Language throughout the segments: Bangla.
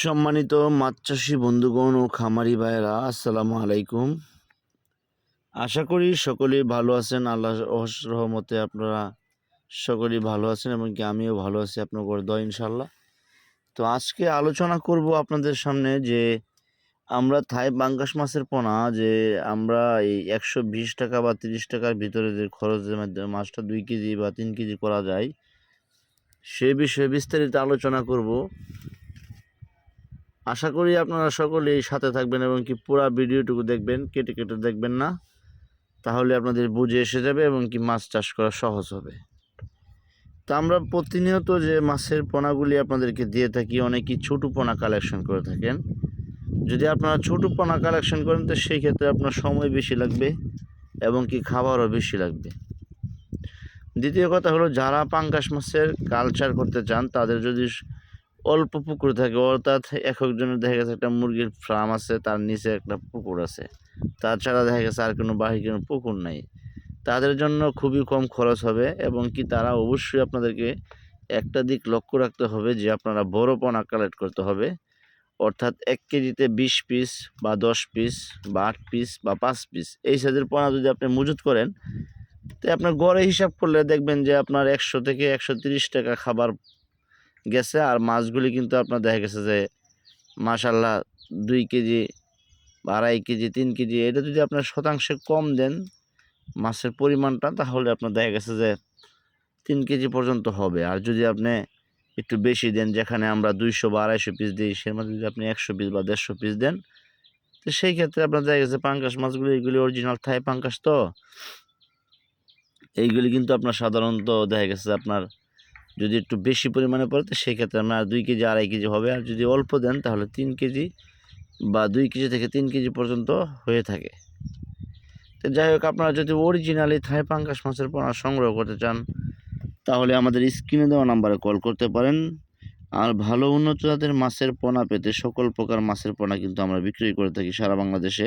সম্মানিত মাছ চাষি বন্ধুগণ ও খামারি ভাইয়েরা, আসসালামু আলাইকুম। আশা করি সকলেই ভালো আছেন। আল্লাহ রহমতে আপনারা সকলেই ভালো আছেন এবং কি আমিও ভালো আছি আপনার করে দয় ইনশাল্লাহ তো আজকে আলোচনা করব আপনাদের সামনে যে আমরা থাই বাঙ্গাস মাছের পোনা, যে আমরা এই একশো বিশ টাকা বা তিরিশ টাকার ভিতরে যে খরচের মাধ্যমে মাছটা দুই কেজি বা তিন কেজি করা যায়, সে বিষয়ে বিস্তারিত আলোচনা করব। আশা করি আপনারা সকলেই সাথে থাকবেন এবং কি পুরো ভিডিওটুকু দেখবেন, কেটে কেটে দেখবেন না। তাহলে আপনাদের বুঝে এসে যাবে এবং কি মাছ চাষ করা সহজ হবে। তা আমরা প্রতিনিয়ত যে মাছের পোনাগুলি আপনাদেরকে দিয়ে থাকি, অনেকেই ছোটো পোনা কালেকশন করে থাকেন। যদি আপনারা ছোটো পোনা কালেকশন করেন, তো সেই ক্ষেত্রে আপনার সময় বেশি লাগবে এবং কি খাবারও বেশি লাগবে। দ্বিতীয় কথা হলো, যারা পাঙ্গাস মাছের কালচার করতে চান, তাদের যদি অল্প পুকুর থাকে। অর্থাৎ এক একজনের দেখা গেছে একটা মুরগির ফার্ম আছে, তার নিচে একটা পুকুর আছে। তাছাড়া দেখা গেছে আর কোনো বাড়ি কোনো পুকুর নাই। তাদের জন্য খুবই কম খরচ হবে এবং কি তারা অবশ্যই আপনাদেরকে একটা দিক লক্ষ্য রাখতে হবে যে আপনারা বড় পোনা কালেক্ট করতে হবে। অর্থাৎ এক কেজিতে বিশ পিস বা দশ পিস বা আট পিস বা পাঁচ পিস এই সাইজের পোনা যদি আপনি মজুত করেন, তো আপনার গড়ে হিসাব করলে দেখবেন যে আপনার একশো থেকে একশো তিরিশ টাকা খাবার গেছে আর মাছগুলি কিন্তু আপনার দেখা গেছে যে মাশাল্লাহ দুই কেজি আড়াই কেজি, তিন কেজি, এটা যদি আপনার শতাংশে কম দেন মাছের পরিমাণটা, তাহলে আপনার দেখা গেছে যে তিন কেজি পর্যন্ত হবে। আর যদি আপনি একটু বেশি দেন, যেখানে আমরা দুইশো বা আড়াইশো পিস দিই সে মধ্যে যদি আপনি একশো পিস বা দেড়শো পিস দেন, তো সেই ক্ষেত্রে আপনার দেখা গেছে পাঙ্কাশ মাছগুলি, এগুলি অরিজিনাল থাই পাঙ্কাশ তো, এইগুলি কিন্তু আপনার সাধারণত দেখা গেছে আপনার যদি একটু বেশি পরিমাণে পড়ে, তো সেই ক্ষেত্রে আপনার দুই কেজি, আড়াই কেজি হবে। আর যদি অল্প দেন, তাহলে তিন কেজি বা দুই কেজি থেকে তিন কেজি পর্যন্ত হয়ে থাকে। তো যাই হোক, আপনারা যদি অরিজিনালি থাই পাঙ্কাশ মাছের পোনা সংগ্রহ করতে চান, তাহলে আমাদের স্ক্রিনে দেওয়া নাম্বারে কল করতে পারেন। আর ভালো উন্নত জাতের মাছের পোনা পেতে সকল প্রকার মাছের পোনা কিন্তু আমরা বিক্রি করে থাকি সারা বাংলাদেশে।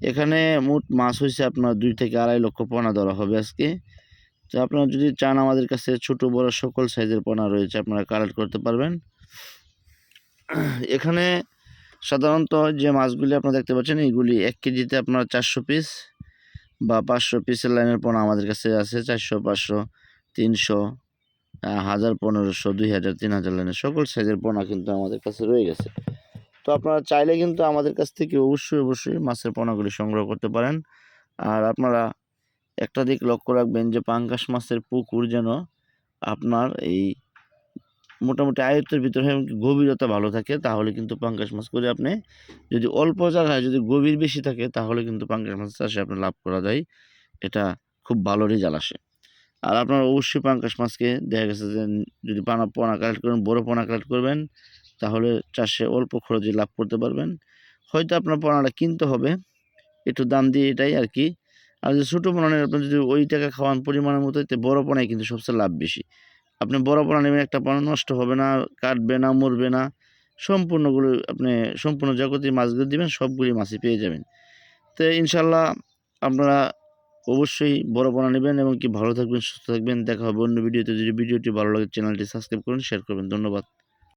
এখানে মোট মাছ হয়েছে আপনার দুই থেকে আড়াই লক্ষ পোনা ধরা হবে আজকে। তো আপনারা যদি চান আমাদের কাছে ছোট, বড় সকল সাইজের পোনা রয়েছে, আপনারা কালেক্ট করতে পারবেন। এখানে সাধারণত যে মাছগুলি আপনারা দেখতে পাচ্ছেন এইগুলি এক কেজিতে আপনার চারশো পিস বা পাঁচশো পিসের লাইনের পোনা আমাদের কাছে আছে, চারশো, পাঁচশো, তিনশো হাজার, পনেরোশো, দুই হাজার, তিন হাজার লাইনের সকল সাইজের পোনা কিন্তু আমাদের কাছে রয়ে গেছে। তো আপনারা চাইলে কিন্তু আমাদের কাছ থেকে অবশ্যই অবশ্যই মাছের পোনাগুলি সংগ্রহ করতে পারেন। আর আপনারা একটা দিক লক্ষ্য রাখবেন যে পাঙ্গাস মাছের পুকুর যেন আপনার এই মোটামুটি আয়ত্তের ভিতরে গভীরতা ভালো থাকে, তাহলে কিন্তু পাঙ্গাস মাছ করে আপনি যদি অল্প জায়গায় যদি গভীর বেশি থাকে, তাহলে কিন্তু পাঙ্গাস মাছ চাষে আপনার লাভ করা যায়। এটা খুব ভালো রেজাল্ট আসে। আর আপনার অবশ্যই পাঙ্গাস মাছকে দেখা গেছে যে যদি পানা পোনা কালেক্ট করেন, বড় পোনা কালেক্ট করবেন, তাহলে চাষে অল্প খরচে লাভ করতে পারবেন। হয়তো আপনার পোনাটা কিনতে হবে, একটু দাম দিয়ে এটাই আর কি। আর যদি ছোটো পোনা আপনি যদি ওই টাকা খাওয়ান পরিমাণের মতো, এতে বড় পোনায় কিন্তু সবচেয়ে লাভ বেশি। আপনি বড় পোনা নেবেন একটা পোনা নষ্ট হবে না, কাটবে না, মরবে না। সম্পূর্ণগুলো আপনি সম্পূর্ণ জগতে মাছগুলো দিবেন, সবগুলি মাছই পেয়ে যাবেন। তো ইনশাল্লাহ আপনারা অবশ্যই বড় পোনা নেবেন এবং কি ভালো থাকবেন, সুস্থ থাকবেন। দেখা হবে অন্য ভিডিওতে। যদি ভিডিওটি ভালো লাগে, চ্যানেলটি সাবস্ক্রাইব করুন শেয়ার করবেন। ধন্যবাদ।